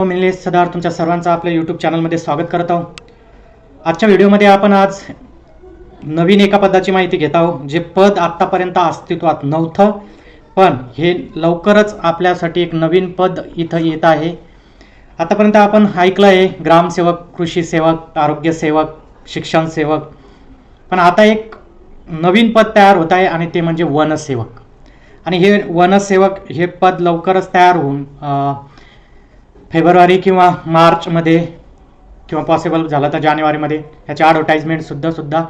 मी सदार तुमच्या सर्वांचं आपल्या यूट्यूब चॅनलमध्ये स्वागत करत आहोत. आजच्या व्हिडिओमध्ये आपण आज नवीन एका पदाची माहिती घेत आहोत जे पद आत्तापर्यंत अस्तित्वात नव्हतं पण हे लवकरच आपल्यासाठी एक नवीन पद इथं येत आहे. आतापर्यंत आपण ऐकलं आहे ग्रामसेवक कृषी सेवक आरोग्य सेवक शिक्षण सेवक पण आता एक नवीन पद तयार होत आहे आणि ते म्हणजे वनसेवक. आणि हे वनसेवक हे पद लवकरच तयार होऊन फेब्रुवारी किंवा मार्चमध्ये किंवा पॉसिबल झालं तर जानेवारीमध्ये ह्याची ॲडव्हर्टाईजमेंट सुद्धा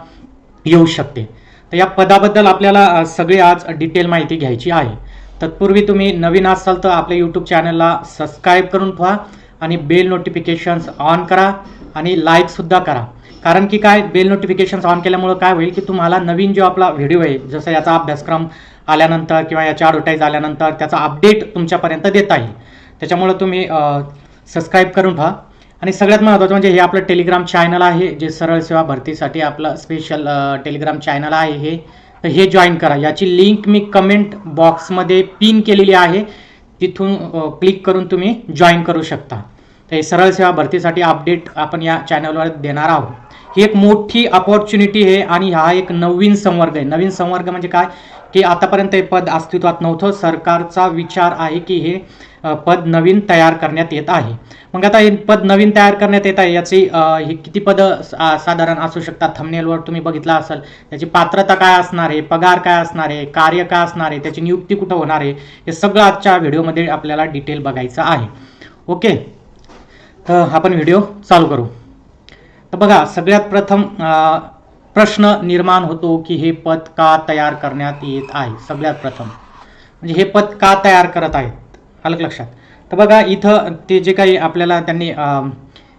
येऊ शकते. तर या पदाबद्दल आपल्याला सगळी आज डिटेल माहिती घ्यायची आहे. तत्पूर्वी तुम्ही नवीन असाल तर आपल्या यूट्यूब चॅनलला सबस्क्राईब करून ठेवा आणि बेल नोटिफिकेशन्स ऑन करा आणि लाईकसुद्धा करा. कारण की काय बेल नोटिफिकेशन्स ऑन केल्यामुळं काय होईल की तुम्हाला नवीन जो आपला व्हिडिओ आहे जसं याचा अभ्यासक्रम आल्यानंतर किंवा याच्या ॲडव्हर्टाईज आल्यानंतर त्याचा अपडेट तुमच्यापर्यंत देता येईल. त्याच्यामुळं तुम्ही सबस्क्राईब करून पहा आणि सगळ्यात महत्त्वाचं म्हणजे हे आपलं टेलिग्राम चॅनल आहे जे सरळ सेवा भरतीसाठी आपलं स्पेशल टेलिग्राम चॅनल आहे हे. तर हे जॉईन करा. याची लिंक मी कमेंट बॉक्समध्ये पिन केलेली आहे. तिथून क्लिक करून तुम्ही जॉईन करू शकता. तर हे सरळ सेवा भरतीसाठी अपडेट आपण या चॅनलवर देणार आहोत. ही एक मोठी अपॉर्च्युनिटी आहे आणि हा एक नवीन संवर्ग आहे. नवीन संवर्ग म्हणजे काय? की आतापर्यंत हे पद अस्तित्वात नव्हतं. सरकारचा विचार आहे की हे पद नवीन तयार करण्यात येत आहे. मग आता हे पद नवीन तयार करण्यात येत आहे याची हे किती पदं साधारण असू शकतात? थमनेलवर तुम्ही बघितलं असेल. त्याची पात्रता काय असणार आहे? पगार काय असणार आहे? कार्य काय असणार आहे? त्याची नियुक्ती कुठं होणार आहे? हे सगळं आजच्या व्हिडिओमध्ये आपल्याला डिटेल बघायचं आहे. ओके तर आपण व्हिडिओ चालू करू. तर बघा सगळ्यात प्रथम प्रश्न निर्माण होतो की हे पद का तयार करण्यात येत आहे? सगळ्यात प्रथम. म्हणजे हे पद का तयार करत आहेत? अलग लक्षात. तर बघा इथं ते जे काही आपल्याला त्यांनी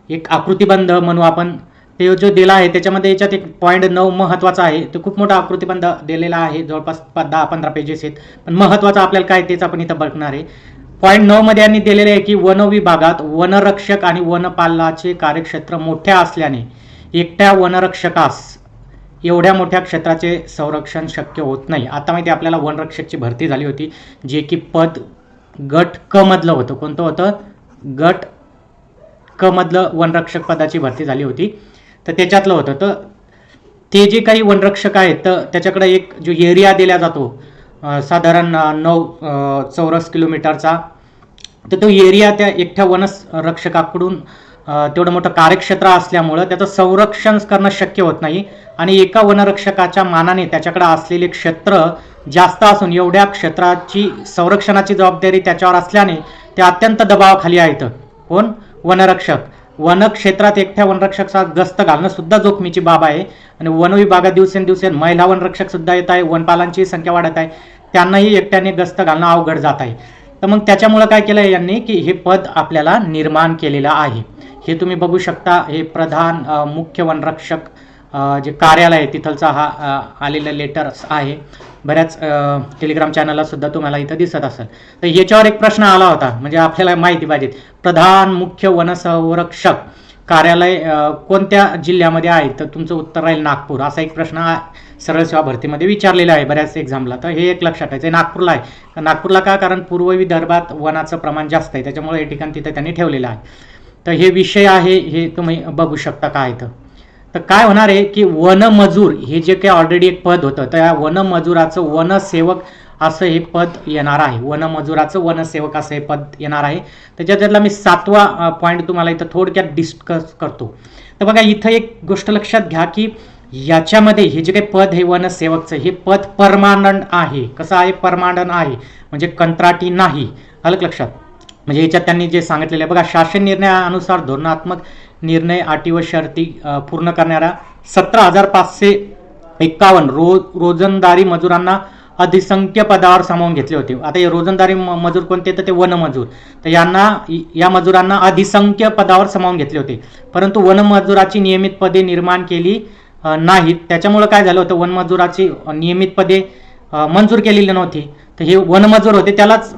एक आकृतीबंध म्हणू आपण ते जो दिला आहे त्याच्यामध्ये याच्यात एक पॉईंट नऊ महत्त्वाचा आहे. तो खूप मोठा आकृतीबंध दिलेला आहे. जवळपास दहा पंधरा पेजेस आहेत. पण महत्त्वाचं आपल्याला काय तेच आपण इथं बघणार आहे. पॉईंट नऊ मध्ये यांनी दिलेले आहे की वन विभागात वनरक्षक आणि वनपालाचे कार्यक्षेत्र मोठ्या असल्याने एकट्या वनरक्षकास एवढ्या मोठ्या क्षेत्राचे संरक्षण शक्य होत नाही. आता माहिती आहे आपल्याला वनरक्षकची भरती झाली होती जे की पद गट क मधलं होतं. कोणतं होतं? गट क मधलं वनरक्षक पदाची भरती झाली होती. तर त्याच्यातलं होतं. तर ते जे काही वनरक्षक आहेत तर त्याच्याकडे एक जो एरिया दिला जातो साधारण नऊ चौरस किलोमीटरचा. तर तो एरिया त्या एकट्या वनरक्षकाकडून तेवढं मोठं कार्यक्षेत्र असल्यामुळं त्याचं संरक्षण करणं शक्य होत नाही. आणि एका वनरक्षकाच्या मानाने त्याच्याकडे असलेले क्षेत्र जास्त असून एवढ्या क्षेत्राची संरक्षणाची जबाबदारी त्याच्यावर असल्याने ते अत्यंत दबावाखाली आहेत. कोण? वनरक्षक. वन क्षेत्रात एकट्या वनरक्षकाचा गस्त घालणं सुद्धा जोखमीची बाब आहे. आणि वन विभागात महिला वनरक्षक सुद्धा येत आहे वनपालांची संख्या वाढत आहे. त्यांनाही एकट्याने गस्त घालणं अवघड जात आहे. तर मग त्याच्यामुळं काय केलं आहे यांनी? की हे पद आपल्याला निर्माण केलेलं आहे. हे तुम्ही बघू शकता हे प्रधान मुख्य वनरक्षक जे कार्यालय आहे तिथलचा हा आलेला लेटर आहे. बऱ्याच टेलिग्राम चॅनलला सुद्धा तुम्हाला इथं दिसत असेल. तर याच्यावर एक प्रश्न आला होता म्हणजे आपल्याला माहिती पाहिजे. प्रधान मुख्य वनसंरक्षक कार्यालय कोणत्या जिल्ह्यामध्ये आहे? तर तुमचं उत्तर राहील नागपूर. असा एक प्रश्न सरळ सेवा भरतीमध्ये विचारलेला आहे बऱ्याच एक्झामला तर हे एक लक्षात ठेवायचं आहे नागपूरला आहे. नागपूरला का? कारण पूर्व विदर्भात वनाचं प्रमाण जास्त आहे. त्याच्यामुळे हे ठिकाण तिथं त्यांनी ठेवलेलं आहे. तर हे विषय आहे हे तुम्ही बघू शकता काय इथं? तर काय होणार आहे की वनमजूर हे जे काही ऑलरेडी एक पद होतं तर या वनमजुराचं वनसेवक असं हे पद येणार आहे. वनमजुराचं वनसेवक असं हे पद येणार आहे. त्याच्यातला मी सातवा पॉईंट तुम्हाला इथं थोडक्यात डिस्कस करतो. तर बघा इथं एक गोष्ट लक्षात घ्या की याच्यामध्ये हे जे काही पद हे वनसेवकचं हे पद परमानंट आहे. कसं आहे? परमानंट आहे. म्हणजे कंत्राटी नाही. आलं लक्षात. म्हणजे याच्यात त्यांनी जे सांगितलेलं आहे बघा शासन निर्णयानुसार धोरणात्मक निर्णय अटी व शर्ती पूर्ण करणाऱ्या सतरा हजार पाचशे एक्कावन्न रो रोजंदारी मजुरांना अधिसंख्य पदावर सामावून घेतले होते. आता हे रोजंदारी म- मजूर कोणते तर ते वनमजूर. तर यांना या मजुरांना अधिसंख्य पदावर सामावून घेतले होते. परंतु वनमजुराची नियमित पदे निर्माण केली नाहीत. त्याच्यामुळं काय झालं होतं? वनमजुराची नियमित पदे मंजूर केलेली नव्हती. तर हे वनमजूर होते त्यालाच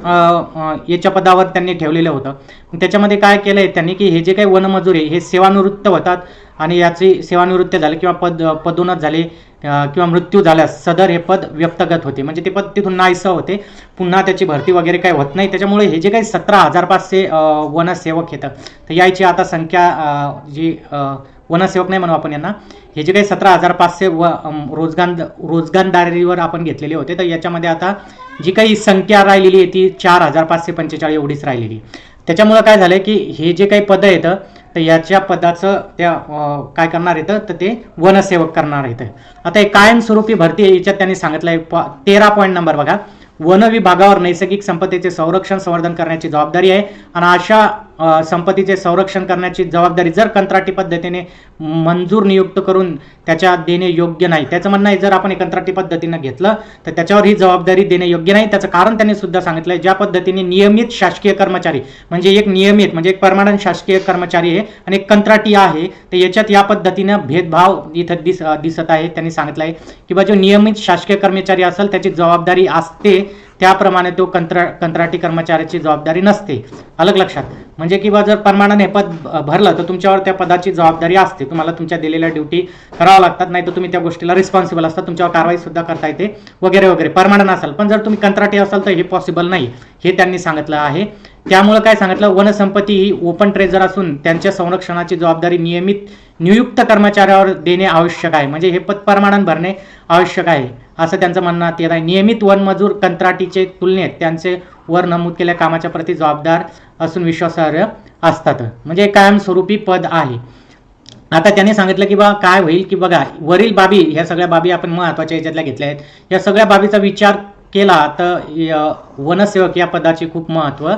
याच्या पदावर त्यांनी ठेवलेलं होतं. त्याच्यामध्ये काय केलं आहे त्यांनी की हे जे काही वनमजूर आहे हे सेवानिवृत्त होतात आणि याची सेवानिवृत्त झाले किंवा पद पदोन्नत झाले किंवा मृत्यू झाल्यास सदर हे पद व्यक्तगत होते. म्हणजे ते पद तिथून नाहीसं होते. पुन्हा त्याची भरती वगैरे काही होत नाही. त्याच्यामुळे हे जे काही सतरा हजार पाचशे वनसेवक येतं. तर याची आता संख्या जी वनसेवक नाही म्हणू आपण यांना. हे जे काही सतरा हजार पाचशे व रोजगार रोजगारदारीवर आपण घेतलेले होते तर याच्यामध्ये आता जी काही संख्या राहिलेली आहे ती चार हजार पाचशे पंचेचाळीस एवढीच राहिलेली. त्याच्यामुळं काय झालं की हे जे काही पदं येतं तर याच्या पदाचं त्या काय करणार येतं तर ते वनसेवक करणार येतं आता हे कायमस्वरूपी भरती आहे याच्यात त्यांनी सांगितलं आहे तेरा पॉईंट नंबर बघा. वन विभागावर नैसर्गिक संपत्तीचे संरक्षण संवर्धन करण्याची जबाबदारी आहे. आणि अशा संपत्तीचे संरक्षण करण्याची जबाबदारी जर कंत्राटी पद्धतीने मंजूर नियुक्त करून त्याच्या देणे योग्य नाही. त्याचं म्हणणं आहे जर आपण कंत्राटी पद्धतीनं घेतलं तर त्याच्यावर ही जबाबदारी देणे योग्य नाही. त्याचं कारण त्यांनी सुद्धा सांगितलं आहे ज्या पद्धतीने नियमित शासकीय कर्मचारी म्हणजे एक नियमित म्हणजे एक परमानंट शासकीय कर्मचारी आहे आणि एक कंत्राटी आहे तर याच्यात या पद्धतीनं भेदभाव इथं दिस दिसत आहे त्यांनी सांगितलं आहे की बा जो नियमित शासकीय कर्मचारी असेल त्याची जबाबदारी असते त्याप्रमाणे तो कंत्रा कंत्राटी कर्मचाऱ्याची जबाबदारी नसते. अलग लक्षात. म्हणजे किंवा जर परमानंट हे पद भरलं तर तुमच्यावर त्या पदाची जबाबदारी असते. तुम्हाला तुमच्या दिलेल्या ड्युटी करावं लागतात नाही तर तुम्ही त्या गोष्टीला रिस्पॉन्सिबल असतात तुमच्यावर कारवाई सुद्धा करता येते वगैरे वगैरे. परमानंट असाल. पण जर तुम्ही कंत्राटी असाल तर हे पॉसिबल नाही. हे त्यांनी सांगितलं आहे. त्यामुळं काय सांगितलं? वनसंपत्ती ही ओपन ट्रेजर असून त्यांच्या संरक्षणाची जबाबदारी नियमित नियुक्त कर्मचाऱ्यावर देणे आवश्यक आहे. म्हणजे हे पद परमानंट भरणे आवश्यक आहे. असं त्यांचं म्हणणं येत आहे. नियमित वनमजूर कंत्राटीचे तुलनेत त्यांचे वर नमूद केल्या कामाच्या प्रती जबाबदार असून विश्वासार्ह असतात. म्हणजे कायमस्वरूपी पद आहे. आता त्यांनी सांगितलं की बा काय होईल की बघा वरील बाबी ह्या सगळ्या बाबी आपण महत्त्वाच्या याच्यातल्या घेतल्या आहेत. या सगळ्या बाबीचा विचार केला तर वनसेवक या पदाचे खूप महत्त्व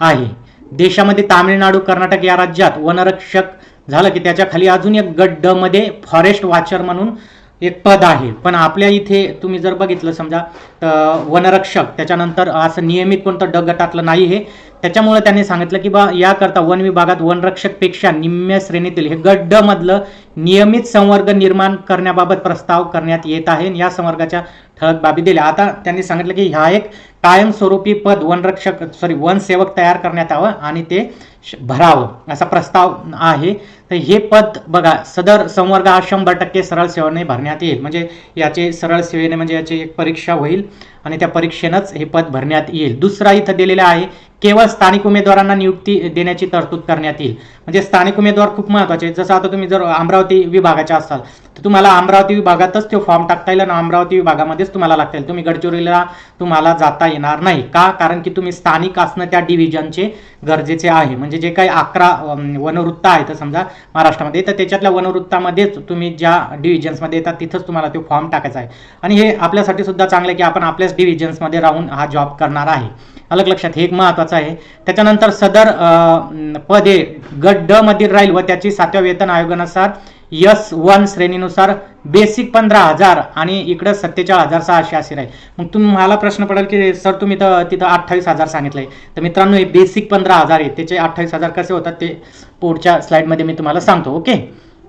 आहे. देशामध्ये तामिळनाडू कर्नाटक या राज्यात वनरक्षक झालं की त्याच्याखाली अजून एक गड्डमध्ये मध्ये फॉरेस्ट वॉचर म्हणून एक पद आहे. पण आपल्या इथे तुम्ही जर बघितलं समजा वनरक्षक त्याच्यानंतर असं नियमित कोणतं ड गटातलं नाही हे त्याच्यामुळे त्यांनी सांगितलं की बा याकरता वन विभागात वनरक्षकपेक्षा निम्म्या श्रेणीतील हे गड्डमधलं मधलं नियमित संवर्ग निर्माण करण्याबाबत प्रस्ताव करण्यात येत आहे. आणि या संवर्गाच्या ठळक बाबी दिल्या. आता त्यांनी सांगितलं की ह्या एक कायमस्वरूपी पद वनरक्षक सॉरी वनसेवक तयार करण्यात यावं आणि ते श- भरावं असा प्रस्ताव आहे. तर हे पद बघा सदर संवर्ग हा शंभर टक्के सरळ सेवेने भरण्यात येईल. म्हणजे याचे सरळ सेवेने म्हणजे याची एक परीक्षा होईल आणि त्या परीक्षेनंच हे पद भरण्यात येईल. दुसरा इथं दिलेला आहे केवळ स्थानिक उमेदवारांना नियुक्ती देण्याची तरतूद करण्यात येईल. म्हणजे स्थानिक उमेदवार खूप महत्त्वाचे जसं आता तुम्ही जर अमरावती विभागाच्या असाल तर तुम्हाला अमरावती विभागातच तो फॉर्म टाकता येईल आणि अमरावती विभागामध्येच तुम्हाला लागता येईल. तुम्ही गडचिरोलीला तुम्हाला जाता येणार नाही. का? कारण की तुम्ही स्थानिक असणं त्या डिव्हिजनचे गरजेचे आहे. म्हणजे जे काही अकरा वनवृत्त वनवृत्त आहेत समजा महाराष्ट्रामध्ये तर त्याच्यातल्या वनवृत्तामध्येच तुम्ही ज्या डिव्हिजन्समध्ये येतात तिथंच तुम्हाला तो फॉर्म टाकायचा आहे. आणि हे आपल्यासाठी सुद्धा चांगलं आहे की आपण आपल्याच डिव्हिजन्समध्ये राहून हा जॉब करणार आहे. अलग लक्षात हे एक महत्वाचं आहे. त्याच्यानंतर सदर पद पदे गट ड मधील राहील व त्याची सातव्या वेतन आयोगानुसार यस वन श्रेणीनुसार बेसिक पंधरा हजार आणि इकडं सत्तेचाळीस हजार सहाशे असे राहील. मग तुम्हाला प्रश्न पडेल की सर तुम्ही तर तिथं अठ्ठावीस हजार सांगितलंय. तर मित्रांनो हे बेसिक पंधरा हजार आहे. त्याचे अठ्ठावीस हजार कसे होतात ते पुढच्या स्लाइडमध्ये मी तुम्हाला सांगतो ओके?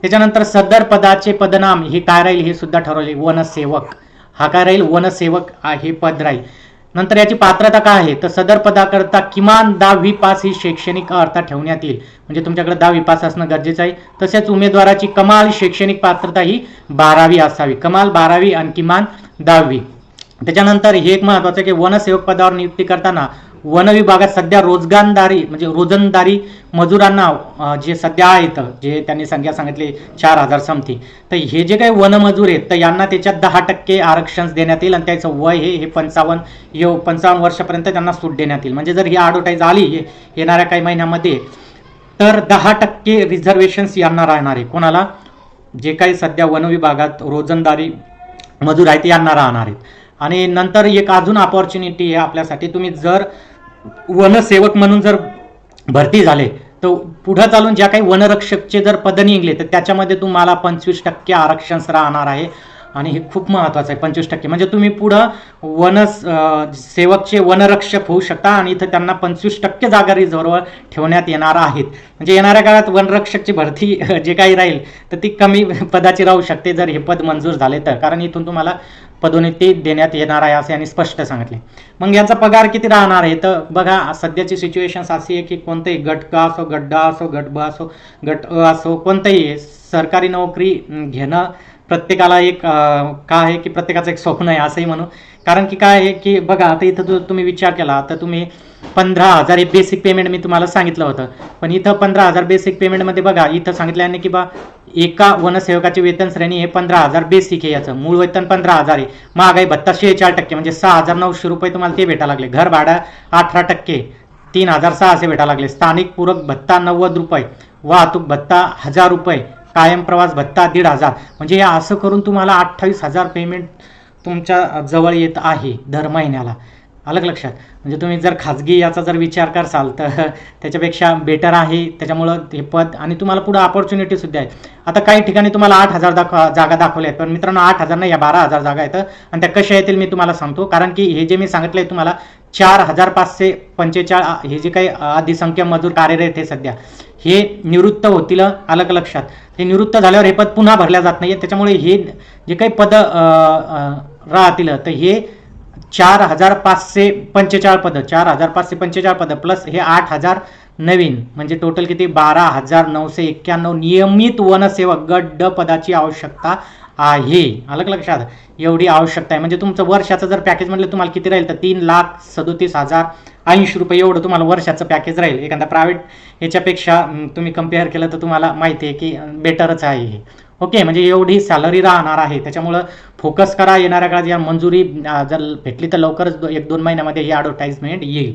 त्याच्यानंतर सदर पदाचे पदनाम हे काय राहील हे सुद्धा ठरवले. वनसेवक. हा काय राहील? वनसेवक हे पद राहील. नंतर याची पात्रता काय आहे? तर सदर पदाकरता किमान दहावी पास ही शैक्षणिक अर्थ ठेवण्यात येईल. म्हणजे तुमच्याकडे दहावी पास असणं गरजेचं आहे. तसेच उमेदवाराची कमाल शैक्षणिक पात्रता ही बारावी असावी. कमाल बारावी आणि किमान दहावी. त्याच्यानंतर हे एक महत्वाचं की वनसेवक पदावर नियुक्ती करताना वन विभागात सध्या रोजगारदारी म्हणजे रोजंदारी मजुरांना जे सध्या आहेत जे त्यांनी संख्या सांगितली चार हजार समथिंग तर हे जे काही वनमजूर आहेत तर यांना त्याच्यात दहा टक्के आरक्षण देण्यात येईल आणि त्याचं वय हे हे पंचावन्न येऊ पंचावन्न वर्षापर्यंत त्यांना सूट देण्यात येईल. म्हणजे जर ही ॲडव्हर्टाईज आली हे येणाऱ्या काही महिन्यामध्ये तर दहा टक्के रिझर्वेशन्स यांना राहणार आहे. कोणाला? जे काही सध्या वन विभागात रोजंदारी मजूर आहेत ते यांना राहणार आहेत. आणि नंतर एक अजून अपॉर्च्युनिटी आहे आपल्यासाठी. तुम्ही जर वनसेवक म्हणून जर भरती झाले तर पुढं चालून ज्या काही वनरक्षकचे जर पद निघले तर त्याच्यामध्ये तुम्हाला पंचवीस टक्के आरक्षण राहणार आहे. आणि हे खूप महत्वाचं आहे पंचवीस टक्के. म्हणजे तुम्ही पुढं वन सेवकचे वनरक्षक होऊ शकता आणि इथं त्यांना पंचवीस टक्के जागा रिझर्व ठेवण्यात येणार आहेत. म्हणजे येणाऱ्या काळात वनरक्षकची भरती जे काही राहील तर ती कमी पदाची राहू शकते जर हे पद मंजूर झाले तर. कारण इथून तुम्हाला पदोन्नती देण्यात येणार आहे असे यांनी स्पष्ट सांगितले. मग याचा पगार किती राहणार आहे? तर बघा सध्याची सिच्युएशन अशी आहे की कोणताही गट क असो गट ड असो गट ब असो गट अ असो कोणताही सरकारी नोकरी घेणं प्रत्येकाला एक का काय आहे की प्रत्येकाचं एक स्वप्न आहे असंही म्हणू. कारण की काय आहे की बघा आता इथं जर तुम्ही विचार केला तर तुम्ही पंधरा हजार हे बेसिक पेमेंट मी तुम्हाला सांगितलं होतं. पण इथं पंधरा हजार बेसिक पेमेंटमध्ये बघा इथं सांगितल्याने की बा एका वनसेवकाचे वेतन श्रेणी हे पंधरा हजार बेसिक आहे याचं. मूळ वेतन पंधरा हजार आहे. महागाई भत्ता शेहेचाळ टक्के म्हणजे सहा हजार नऊशे रुपये तुम्हाला ते भेटायला लागले. घर भाडं अठरा टक्के तीन हजार सहाशे भेटायला लागले. स्थानिक पूरक भत्ता नव्वद रुपये वाहतूक भत्ता हजार रुपये कायम प्रवास भत्ता दीड हजार. म्हणजे या असं करून तुम्हाला अठ्ठावीस हजार पेमेंट तुमच्या जवळ येत आहे दर महिन्याला. अलग लक्षात. म्हणजे तुम्ही जर खाजगी याचा जर विचार करसाल तर त्याच्यापेक्षा बेटर आहे. त्याच्यामुळं हे पद आणि तुम्हाला पुढं ऑपॉर्च्युनिटी सुद्धा आहे. आता काही ठिकाणी तुम्हाला आठ हजार दाखवा जागा दाखवल्या आहेत. पण मित्रांनो आठ हजार नाही या बारा हजार जागा आहेत. आणि त्या कशा येतील मी तुम्हाला सांगतो. कारण की हे जे मी सांगितलं आहे तुम्हाला चार हजार पाचशे पंचेचाळीस हे जे काही अधिसंख्या मजूर कार्यरत हे सध्या हे निवृत्त होतील अलग लक्षात. हे निवृत्त झाल्यावर हे पद पुन्हा भरल्या जात नाही त्याच्यामुळे हे जे काही पद राहतील तर हे चार हजार पाचशे पंचेचाळ पदं. चार हजार पाचशे पंचेचाळ पदं प्लस हे आठ हजार नवीन. म्हणजे टोटल किती? बारा हजार नऊशे एक्क्याण्णव नियमित वनसेवक गट ड पदाची आवश्यकता आहे. अलग लक्षात? एवढी आवश्यकता आहे. म्हणजे तुमचं वर्षाचं जर पॅकेज म्हटलं तुम्हाला किती राहील? तर तीन लाख सदोतीस हजार ऐंशी रुपये एवढं तुम्हाला वर्षाचं पॅकेज राहील. एखादा प्रायव्हेट याच्यापेक्षा तुम्ही कंपेअर केलं तर तुम्हाला माहिती आहे की बेटरच आहे हे. ओके म्हणजे एवढी सॅलरी राहणार आहे. त्याच्यामुळं फोकस करा येणाऱ्या काळात या मंजुरी जर भेटली तर लवकरच एक दोन महिन्यामध्ये ही ॲडव्हर्टाईजमेंट येईल.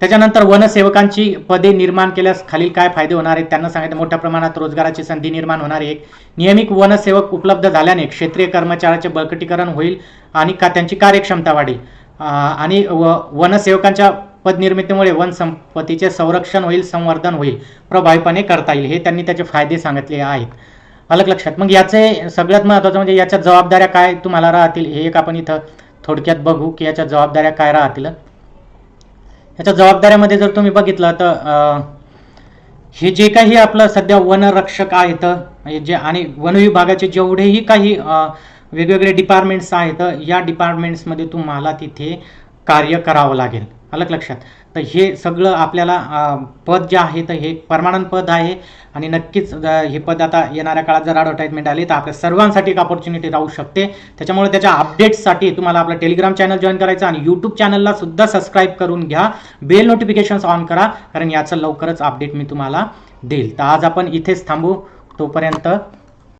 त्याच्यानंतर वनसेवकांची पदे निर्माण केल्यास खालील काय फायदे होणार आहेत? त्यांना सांगितलं मोठ्या प्रमाणात रोजगाराची संधी निर्माण होणार आहे एक. नियमित वनसेवक उपलब्ध झाल्याने क्षेत्रीय कर्मचाऱ्याचे बळकटीकरण होईल आणि का त्यांची कार्यक्षमता वाढेल. आणि व वनसेवकांच्या पदनिर्मितीमुळे वन संपत्तीचे संरक्षण होईल संवर्धन होईल प्रभावीपणे करता येईल. हे त्यांनी त्याचे फायदे सांगितले आहेत. अलग लक्षात. मग याचे सगळ्यात महत्त्वाचं म्हणजे याच्या जबाबदाऱ्या काय तुम्हाला राहतील हे एक आपण इथं थोडक्यात बघू की याच्या जबाबदाऱ्या काय राहतील. याच्या जबाबदाऱ्यामध्ये जर तुम्ही बघितलं तर हे जे काही आपलं सध्या वनरक्षक आहेत म्हणजे जे आणि वनविभागाचे जेवढेही काही वेगवेगळे डिपार्टमेंट्स आहेत या डिपार्टमेंट्समध्ये तुम्हाला तिथे कार्य करावं लागेल. अलग लक्षात. तर हे सगळं आपल्याला पद जे आहे तर हे परमानंट पद आहे. आणि नक्कीच हे पद आता येणाऱ्या काळात जर ॲडव्हर्टाईजमेंट आली तर आपल्या सर्वांसाठी एक अपॉर्च्युनिटी राहू शकते. त्याच्यामुळे त्याच्या अपडेट्ससाठी तुम्हाला आपलं टेलिग्राम चॅनल जॉईन करायचं आणि यूट्यूब चॅनलला सुद्धा सबस्क्राईब करून घ्या. बेल नोटिफिकेशन्स ऑन करा कारण याचं लवकरच अपडेट मी तुम्हाला देईल. तर आज आपण इथेच थांबू. तोपर्यंत